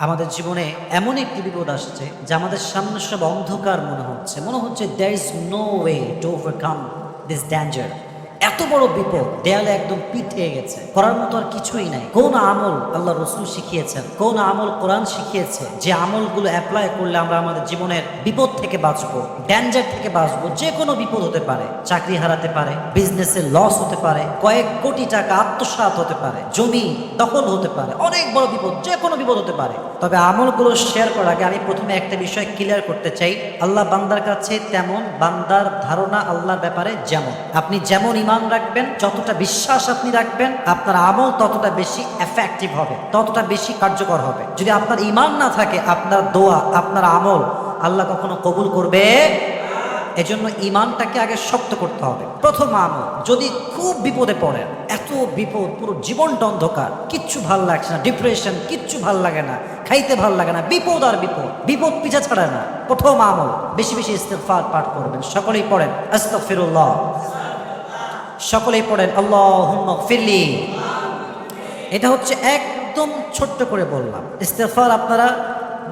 আমাদের জীবনে এমন একটি বিপদ আসছে যা আমাদের সামনে সব অন্ধকার মনে হচ্ছে। মনে হচ্ছে there is no way to overcome this danger এত বড় বিপদ, দেয়ালে একদম পিঠ গেছে। করার মতো আর কিছুই নাই। কোন আমল আল্লাহ রসুল শিখিয়েছেন, কোন আমল কোরআন শিখিয়েছে, যে আমলগুলো অ্যাপ্লাই করলে আমরা আমাদের জীবনের বিপদ থেকে বাঁচবো ড্যাঞ্জার থেকে বাঁচবো যে কোনো বিপদ হতে পারে। চাকরি হারাতে পারে বিজনেসে লস হতে পারে, কয়েক কোটি টাকা আত্মসাৎ হতে পারে, জমি দখল হতে পারে, অনেক বড় বিপদ যে কোনো বিপদ হতে পারে। তবে আমলগুলো শেয়ার করার আগে আমি প্রথমে একটা বিষয় ক্লিয়ার করতে চাই। আল্লাহ বান্দার কাছে তেমন বান্দার ধারণা আল্লাহর ব্যাপারে যেমন। আপনি যেমন ইমান রাখবেন, যতটা বিশ্বাস আপনি রাখবেন, আপনার আমল ততটা বেশি এফেক্টিভ হবে, ততটা বেশি কার্যকর হবে। যদি আপনার ইমান না থাকে, আপনার দোয়া, আপনার আমল আল্লাহ কখনো কবুল করবে এজন্য ইমানটাকে আগে শক্ত করতে হবে। প্রথম আমল, যদি খুব বিপদে পড়েন, এত বিপদ, পুরো জীবনটা অন্ধকার, কিচ্ছু ভালো লাগছে না ডিপ্রেশন কিচ্ছু ভালো লাগে না, খাইতে ভালো লাগে না, বিপদ আর বিপদ বিপদ পিছা ছাড়ে না। প্রথম আমল, বেশি বেশি ইস্তেফার পাঠ করবেন, সকলেই পড়েন, আস্তাগফিরুল্লাহ। সকলেই পড়েন আল্লাহ ফিরলি এটা হচ্ছে একদম ছোট্ট করে বললাম। ইস্তেফার আপনারা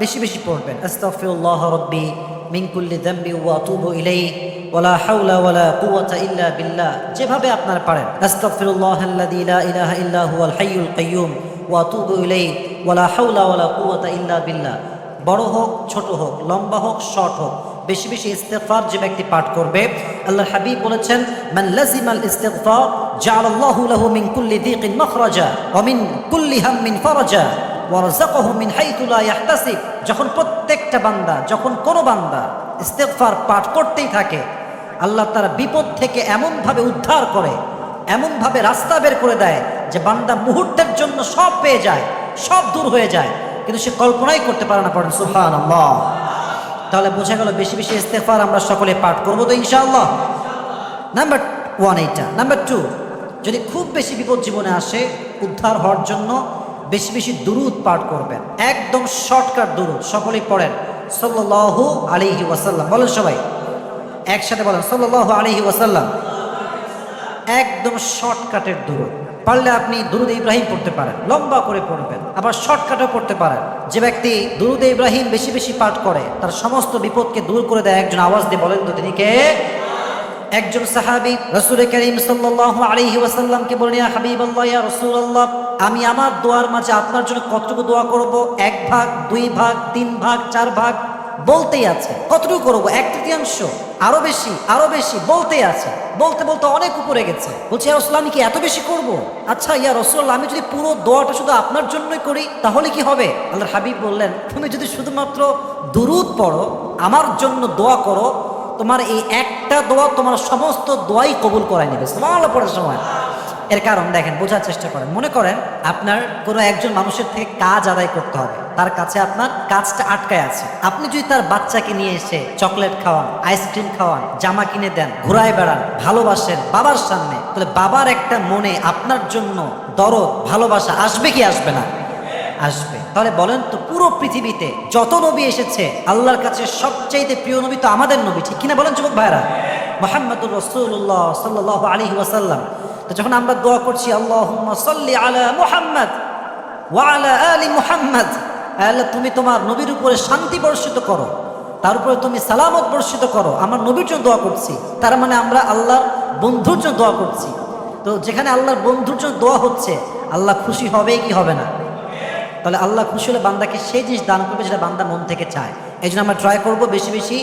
বেশি বেশি পড়বেন। আস্তাগফিরুল্লাহ রব্বি মিন কুল্লি যামবি ওয়া আতুবু ইলাইহি ওয়ালা হাওলা ওয়ালা কুওয়াতা ইল্লা বিল্লাহ। যেভাবে আপনারা পারেন। আস্তাগফিরুল্লাহ আল্লাযী লা ইলাহা ইল্লা হুয়াল হাইয়ুল কাইয়্যুম ওয়া আতুবু ইলাইহি ওয়ালা হাওলা ওয়ালা কুওয়াতা ইল্লা বিল্লাহ। বড় হোক, ছোট হোক, লম্বা হোক, শর্ট হোক বেশি বেশি ইস্তেগফার যে ব্যক্তি পাঠ করবে, আল্লাহর হাবিব বলেছেন, মান লাজিমাল ইস্তেগফার, জাআলাল্লাহু লাহু মিন কুল্লি দীকিন মাখরাজা ওয়া মিন কুল্লি হাম্মিন ফারাজা ওয়ারযাকাহু মিন হাইতু লা যখন প্রত্যেকটা বান্দা, যখন কোনো বান্দা ইস্তেগফার পাঠ করতেই থাকে, আল্লাহ তারা বিপদ থেকে এমনভাবে উদ্ধার করে, এমনভাবে রাস্তা বের করে দেয় যে বান্দা মুহূর্তের জন্য সব পেয়ে যায়, সব দূর হয়ে যায়, কিন্তু সে কল্পনাই করতে পারে না, পড়েন সুফান আল্লাহ তাহলে বোঝা গেল বেশি বেশি ইস্তেফার আমরা সকলে পাঠ করব তো ইনশাআল্লাহ। নাম্বার ওয়ান এইটা। নাম্বার টু যদি খুব বেশি বিপদ জীবনে আসে, উদ্ধার হওয়ার জন্য বেশি বেশি দুরুদ পাঠ করবেন। একদম শর্টকাট দুরুদ, সকলেই পড়েন। সাল্লাল্লাহু আলাইহি ওয়াসাল্লাম, বলেন সবাই। একসাথে বলেন, সাল্লাল্লাহু আলাইহি ওয়াসাল্লাম। একদম শর্টকাটের দূরত পারলে আপনি দুরুদ ইব্রাহিম পড়তে পারেন, লম্বা করে পড়বেন, আবার শর্টকাটও পড়তে পারেন। যে ব্যক্তি দুরুদ ইব্রাহিম বেশি বেশি পাঠ করে, তার সমস্ত বিপদকে দূর করে দেয়, একজন আওয়াজ দিয়ে বলেন তো তিনি কে? একজন সাহাবি রসুল করিম সাল্লাল্লাহু আলাইহি ওয়াসাল্লামকে বলেন, ইয়া হাবিবাল্লাহ, ইয়া রাসূলুল্লাহ, আমি আমার দোয়ার মাঝে আপনার জন্য কতটুকু দোয়া করব? এক ভাগ, দুই ভাগ, তিন ভাগ, চার ভাগ? বলতেই আছে, কতটুকু করব? এক তৃতীয়াংশ। আরও বেশি আরও বেশি, বলতে আছে। বলতে বলতে অনেক উপরে গেছে। বলছে, ইয়া রসুল আমি কি এত বেশি করব? আচ্ছা ইয়া রসুল্লাহ আমি যদি পুরো দোয়াটা শুধু আপনার জন্যই করি, তাহলে কি হবে? আল্লাহ হাবিব বললেন, তুমি যদি শুধুমাত্র দুরুদ পড়ো, আমার জন্য দোয়া করো, তোমার এই একটা দোয়া তোমার সমস্ত দোয়াই কবুল করাই নেবে। সমাল পড়ার সময়। এর কারণ দেখেন, বোঝার চেষ্টা করেন। মনে করেন আপনার কোনো একজন মানুষের থেকে কাজ আদায় করতে হবে। তার কাছে আপনার কাজটা আটকায় আছে। আপনি যদি তার বাচ্চাকে নিয়ে এসে চকলেট খাওয়ান, আইসক্রিম খাওয়ান, জামা কিনে দেন, ঘুরায় বেড়ান, ভালোবাসেন, বাবার সামনে, তাহলে বাবার একটা মনে আপনার জন্য দরদ, ভালোবাসা আসবে কি আসবে না? আসবে। তাহলে বলেন তো, পুরো পৃথিবীতে যত নবী এসেছে, আল্লাহর কাছে সবচাইতে প্রিয় নবী তো আমাদের নবী। ঠিক কিনা বলেন যুবক ভাইরা মোহাম্মদুর রসুল্লাহ সাল্লাহ আলী ওয়াসাল্লাম। তো যখন আমরা দোয়া করছি আল্লাহ আলা মুহাম্মদ ওয়ালা আলী মুহাম্মদ আল্লাহ তুমি তোমার নবীর উপরে শান্তি বর্ষিত করো, তার উপরে তুমি সালামত বর্ষিত করো। আমার নবীর জন্য দোয়া করছি, তার মানে আমরা আল্লাহর বন্ধুর জন্য দোয়া করছি। তো যেখানে আল্লাহর বন্ধুর জন্য দোয়া হচ্ছে, আল্লাহ খুশি হবে কি হবে না? তাহলে আল্লাহ খুশি হলে বান্দাকে সেই জিনিস দান করবে যেটা বান্দা মন থেকে চায়। এই জন্য আমরা ট্রাই করব বেশি বেশি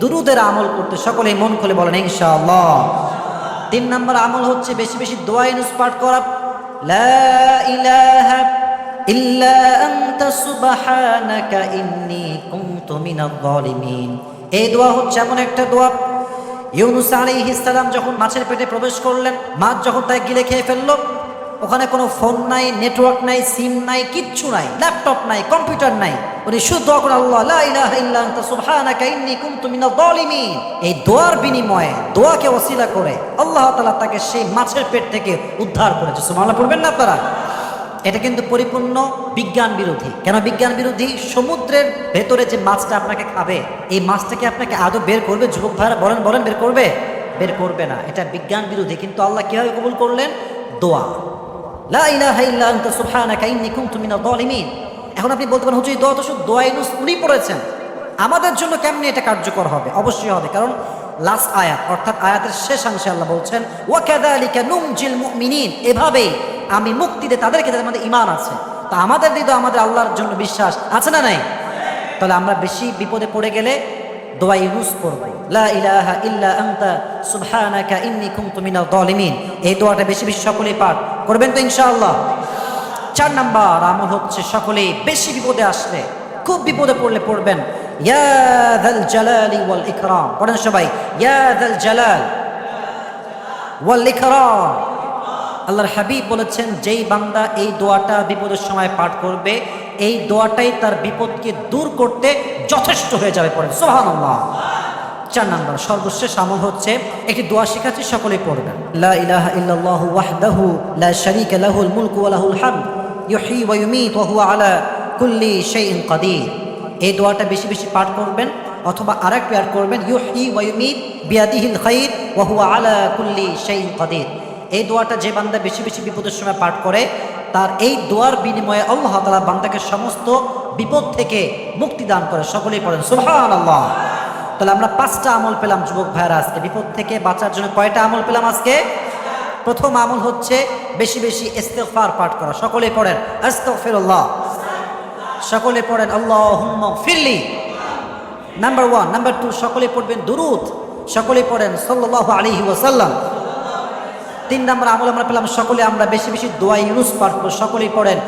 দুরুদের আমল করতে। সকলেই মন খুলে বলেন, ইনশাআল্লাহ। তিন নম্বর আমল হচ্ছে বেশি বেশি দোয়া ইনুস পাঠ করা। লা ইলাহা ইল্লা আনতা সুবহানাকা ইন্নী কুনতু মিনাল জালিমিন এই দোয়া হচ্ছে এমন একটা দোয়া। ইউনুস আলাইহিস সালাম যখন মাছের পেটে প্রবেশ করলেন, মাছ যখন তাই গিলে খেয়ে ফেলল, ওখানে কোনো ফোন নাই, নেটওয়ার্ক নাই, সিম নাই, কিচ্ছু নাই, ল্যাপটপ নাই, কম্পিউটার নাই। উনি শুধু দোয়া করে আল্লাহ, লা ইলাহা ইল্লা আনতা সুবহানাকা ইন্নী কুনতু মিনাল জালিমিন এই দোয়ার বিনিময়ে দোয়াকে ওসিলা করে আল্লাহ তাআলা তাকে সেই মাছের পেট থেকে উদ্ধার করেছে। সুবহানাল্লাহ, পড়বেন না আপনারা? এটা কিন্তু পরিপূর্ণ বিজ্ঞান বিরোধী। কেন বিজ্ঞান বিরোধী? সমুদ্রের ভেতরে যে মাছটা আপনাকে খাবে, এই মাছটাকে আপনাকে আদৌ বের করবে? যুবক ভাইরা, বলেন বলেন, বের করবে? বের করবে না। এটা বিজ্ঞান বিরোধী। কিন্তু আল্লাহ কীভাবে কবুল করলেন? দোয়া। এখন আপনি বলতে পারেন, হুজুর দোয়া তো শুধু দোয়া উনি পড়েছেন। আমাদের জন্য কেমনি এটা কার্যকর হবে? অবশ্যই হবে। কারণ লাস্ট আয়াত অর্থাৎ আয়াতের শেষাংশে আল্লাহ বলছেন ওয়াকাদালিকা নুমজিল মুমিনিন এভাবেই আমি মুক্তি দে তাদেরকে, যাদের মধ্যে ইমান আছে, তো আমাদের হৃদয় আমাদের আল্লাহর জন্য বিশ্বাস আছে না নাই? তাহলে আমরা বেশি বিপদে পড়ে গেলে দোয়া ইউনুস পড়ব লা ইলাহা ইল্লা আনতা, সুবহানাকা ইন্নী কুনতু মিনাল যালিমিন। এই দোয়াটা বেশি বেশি সকলেই পাঠ করবেন তো ইনশাআল্লাহ? চার নাম্বার আমল হচ্ছে সকলেই বেশি বিপদে আসলে, খুব বিপদে পড়লে পড়বেন। ইয়া যাল জালালি ওয়াল ইকরাম। পড়েন সবাই, ইয়া যাল জালাল ওয়াল ইকরাম। আল্লাহর হাবিব বলেছেন, যেই বান্দা এই দোয়াটা বিপদের সময় পাঠ করবে, এই দোয়াটাই তার বিপদকে দূর করতে যথেষ্ট হয়ে যাবে পড়েন। সুবহানাল্লাহ। চার নাম্বার, সর্বশেষ আমল হচ্ছে, একটি দোয়া শেখাচ্ছি, সকলেই পড়বেন। লা ইলাহা ইল্লাল্লাহু ওয়াহদাহু লা শারীকা লাহুল মুলকু ওয়া লাহুল হামদ ইউহয়ী ওয়া ইউমীত ওয়া হুয়া আলা কুল্লি শাইইন কাদির। এই দোয়াটা বেশি বেশি পাঠ করবেন অথবা আরেক পেয়ার করবেন ইউহি ওয়া ইউমীত বিয়াদিহিল খাইর ওয়া হুয়া আলা কুল্লি সেই কাদির। এই দোয়াটা যে বান্দা বেশি বেশি বিপদের সময় পাঠ করে, তার এই দোয়ার বিনিময়ে আল্লাহ তাআলা বান্দাকে সমস্ত বিপদ থেকে মুক্তি দান করে। সকলেই পড়েন, সুবহানাল্লাহ। তাহলে আমরা পাঁচটা আমল পেলাম, যুবক ভাইরা আজকে বিপদ থেকে বাঁচার জন্য কয়টা আমল পেলাম আজকে? প্রথম আমল হচ্ছে বেশি বেশি ইস্তেগফার পাঠ করা। সকলেই পড়েন, আস্তাগফিরুল্লাহ। সকলে পড়েন আল্লাহ ফিরলি নাম্বার ওয়ান নাম্বার টু সকলে পড়বেন, দুরুদ। সকলে পড়েন সাল্লাহ আলাইহি ওয়াসাল্লাম। তিন নাম্বার আমল আমরা পেলাম, সকলে আমরা বেশি বেশি দোয়া ইউনুস পাঠ সকলেই পড়েন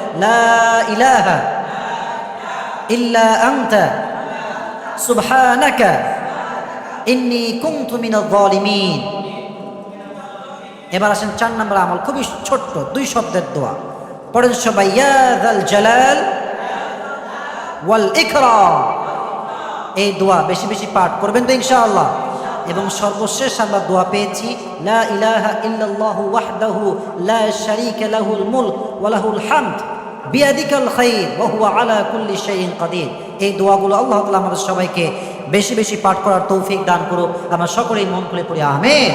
ইলাহা ইল্লা আনতা। সুবহানাকা ইন্নী কুনতু মিনাল যালিমিন। এবার আসেন চার নাম্বার আমল, খুবই ছোট্ট, দুই শব্দের দোয়া। পড়েন সবাই, ইয়া জালাল ওয়াল ইকরাম। এই দোয়া বেশি বেশি পাঠ করবেন তো ইনশাআল্লাহ। এবং সর্বশেষ আমরা দোয়া পেয়েছি, লা ইলাহা ইল্লাল্লাহু ওয়াহদাহু লা শারীকা লাহুল মুলক ওয়া লাহুল হামদ বিয়াদিকাল খাইর ওয়া হুয়া আলা কুল্লি শাইইন কাদির। এই দোয়াগুলো আল্লাহ তাআলা আমাদের সবাইকে বেশি বেশি পাঠ করার তৌফিক দান করুক। আমরা সকলেই মন খুলে পড়ি, আমিন।